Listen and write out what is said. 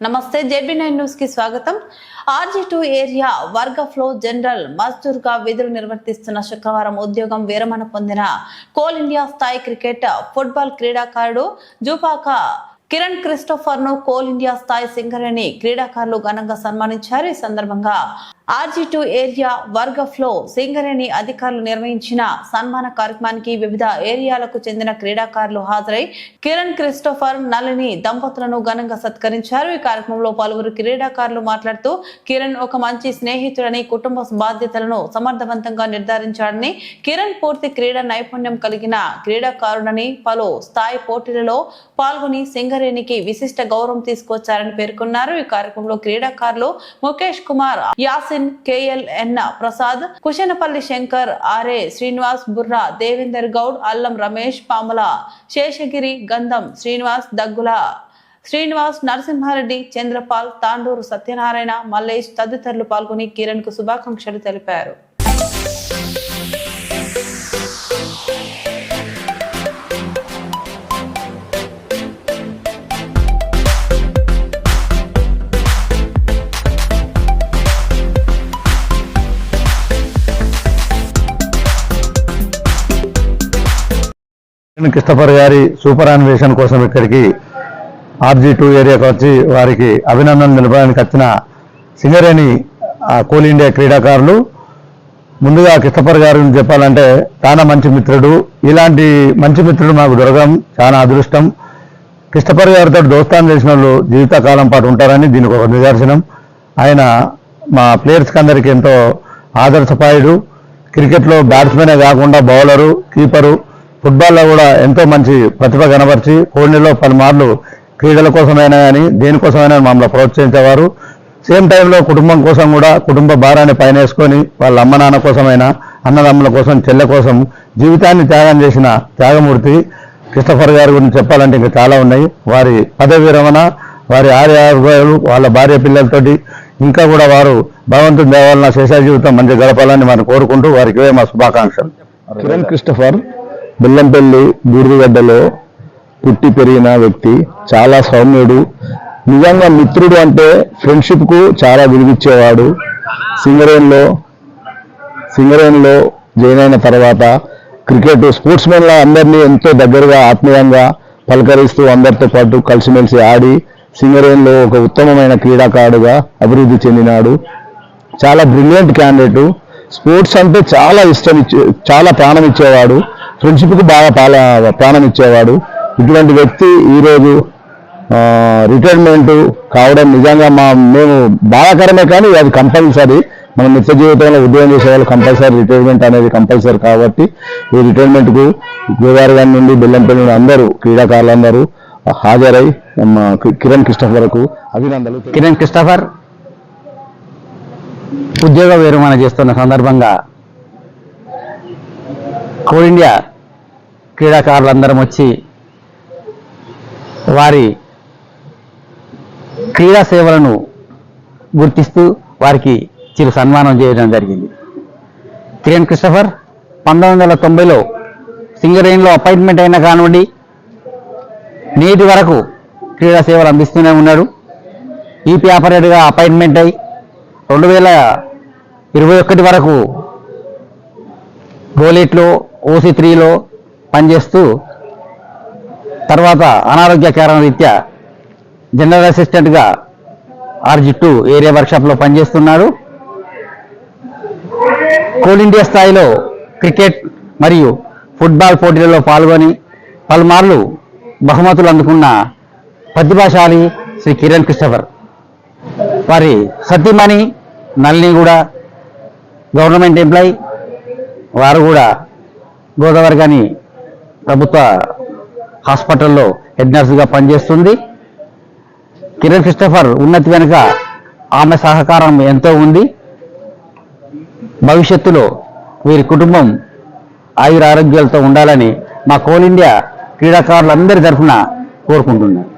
నమస్తే JB nine న్యూస్కి స్వాగతం. ఆర్జీ టూ ఏరియా వర్గ ఫ్లో జనరల్ మజ్దూర్గా విధులు నిర్వర్తిస్తున్న శుక్రవారం ఉద్యోగం విరమణ పొందిన కోల్ ఇండియా స్థాయి క్రికెట్ ఫుట్బాల్ క్రీడాకారుడు జూపాక కిరణ్ క్రిస్టోఫర్ను కోల్ ఇండియా స్థాయి సింగరేణి క్రీడాకారులు ఘనంగా సన్మానించారు. ఈ సందర్భంగా ఆర్జీ టూ ఏరియా వర్గ ఫ్లో సింగరేణి అధికారులు నిర్వహించిన సన్మాన కార్యక్రమానికి వివిధ ఏరియాలకు చెందిన క్రీడాకారులు హాజరై కిరణ్ క్రిస్టోఫర్ నలిని దంపతులను ఘనంగా సత్కరించారు. ఈ కార్యక్రమంలో పలువురు క్రీడాకారులు మాట్లాడుతూ కిరణ్ ఒక మంచి స్నేహితుడని కుటుంబ బాధ్యతలను సమర్థవంతంగా నిర్ధారించాడని కిరణ్ పూర్తి క్రీడా నైపుణ్యం కలిగిన క్రీడాకారుడని పలు స్థాయి పోటీలలో పాల్గొని సింగరేణికి విశిష్ట గౌరవం తీసుకొచ్చారని పేర్కొన్నారు. ఈ కార్యక్రమంలో క్రీడాకారులు ముఖేష్ కుమార్ యాసి యాసిన్ కేఎల్ ఎన్న ప్రసాద్ కుశనపల్లి శంకర్ ఆర్ఏ శ్రీనివాస్ బుర్రా దేవేందర్ గౌడ్ అల్లం రమేష్ పాముల శేషగిరి గంధం శ్రీనివాస్ దగ్గుల శ్రీనివాస్ నరసింహారెడ్డి చంద్రపాల్ తాండూరు సత్యనారాయణ మల్లేష్ తదితరులు పాల్గొని కిరణ్కు శుభాకాంక్షలు తెలిపారు. క్రిస్టఫర్ గారి సూపర్ అన్వేషణ కోసం ఇక్కడికి ఆర్జీ టూ ఏరియాకి వచ్చి వారికి అభినందనలు నిలపడానికి వచ్చిన సింగరేణి కోల్ ఇండియా క్రీడాకారులు. ముందుగా క్రిస్టఫర్ గారిని గురించి చెప్పాలంటే చాలా మంచి మిత్రుడు. ఇలాంటి మంచి మిత్రుడు మాకు దొరకడం చాలా అదృష్టం. క్రిస్టఫర్ గారితో దోస్తాన్ చేసిన వాళ్ళు జీవితకాలం పాటు ఉంటారని దీనికి ఒక నిదర్శనం. ఆయన మా ప్లేయర్స్కి అందరికీ ఎంతో ఆదర్శపాయుడు. క్రికెట్లో బ్యాట్స్మెనే కాకుండా బౌలరు కీపరు. ఫుట్బాల్లో కూడా ఎంతో మంచి ప్రతిభ కనబరిచి కోడిలో పలుమార్లు క్రీడల కోసమైనా కానీ దేనికోసమైనా మమ్మల్ని ప్రోత్సహించేవారు. సేమ్ టైంలో కుటుంబం కోసం కూడా కుటుంబ భారాన్ని పైన వేసుకొని వాళ్ళ అమ్మ నాన్న కోసమైనా అన్నదమ్ముల కోసం చెల్లె కోసం జీవితాన్ని త్యాగం చేసిన త్యాగమూర్తి క్రిస్టఫర్ గారి గురించి చెప్పాలంటే ఇంకా చాలా ఉన్నాయి. వారి పదవి విరమణ వారి ఆర్య వాళ్ళ భార్య పిల్లలతోటి ఇంకా కూడా వారు భగవంతుని దేవాలన శేష జీవితం మంచి గడపాలని మనం కోరుకుంటూ వారికి మా శుభాకాంక్షలు. కిరణ్ క్రిస్టఫర్ బెల్లంపల్లి బూడిదగడ్డలో పుట్టి పెరిగిన వ్యక్తి చాలా సౌమ్యుడు నిజంగా మిత్రుడు అంటే ఫ్రెండ్షిప్కు చాలా విలువిచ్చేవాడు. సింగరేన్లో సింగరేన్లో జాయిన్ అయిన తర్వాత క్రికెట్ స్పోర్ట్స్ మెన్ల అందరినీ ఎంతో దగ్గరగా ఆత్మీయంగా పలకరిస్తూ అందరితో పాటు కలిసిమెలిసి ఆడి సింగరేన్లో ఒక ఉత్తమమైన క్రీడాకారుడుగా అభివృద్ధి చెందినాడు. చాలా బ్రిలియంట్ క్యాండిడేట్. స్పోర్ట్స్ అంటే చాలా ఇష్టం ఇచ్చే చాలా ప్రాణం ఇచ్చేవాడు ఫ్రెండ్షిప్కి బాగా పాల ప్రాణం ఇచ్చేవాడు. ఇటువంటి వ్యక్తి ఈరోజు రిటైర్మెంట్ కావడం నిజంగా మా మేము బాధాకరమే కానీ అది కంపల్సరీ. మన నిత్య జీవితంలో ఉద్యోగం చేసేవాళ్ళు కంపల్సరీ రిటైర్మెంట్ అనేది కంపల్సరీ కాబట్టి ఈ రిటైర్మెంట్కు గోదావరి గారి నుండి బెల్లంపల్లి నుండి అందరూ క్రీడాకారులందరూ హాజరై మా కిరణ్ క్రిస్టఫర్కు అభినందనలు కిరణ్ క్రిస్టఫర్ ఉద్యోగ విరమణ చేస్తున్న సందర్భంగా కోల్ ఇండియా క్రీడాకారులందరం వచ్చి వారి క్రీడా సేవలను గుర్తిస్తూ వారికి చిరు సన్మానం చేయడం జరిగింది. కిరణ్ క్రిస్టఫర్ పంతొమ్మిది వందల తొంభైలో సింగరేణిలో అపాయింట్మెంట్ అయిన కానివ్వండి నేటి వరకు క్రీడా సేవలు అందిస్తూనే ఉన్నాడు ఈపీ ఆపరేటర్గా అపాయింట్మెంట్ అయి రెండు వేల ఇరవై ఒకటి వరకు గోలెట్లో ఓసీ త్రీలో పనిచేస్తూ తర్వాత అనారోగ్య రీత్యా జనరల్ అసిస్టెంట్గా ఆర్జి ఏరియా వర్క్షాప్లో పనిచేస్తున్నాడు. కోల్ ఇండియా స్థాయిలో క్రికెట్ మరియు ఫుట్బాల్ పోటీలలో పాల్గొని పలుమార్లు బహుమతులు అందుకున్న ప్రతిభాశాలి శ్రీ కిరణ్ క్రిస్టఫర్. వారి సతీమణి నల్ని కూడా గవర్నమెంట్ ఎంప్లాయ్. వారు కూడా గోదావరి కానీ ప్రభుత్వ హాస్పిటల్లో హెడ్ నర్సుగా పనిచేస్తుంది. కిరణ్ క్రిస్టఫర్ ఉన్నతి వెనుక ఆమె సహకారం ఎంతో ఉంది. భవిష్యత్తులో వీరి కుటుంబం ఆయుర ఆరోగ్యాలతో ఉండాలని మా కోల్ ఇండియా క్రీడాకారులందరి తరఫున కోరుకుంటున్నాను.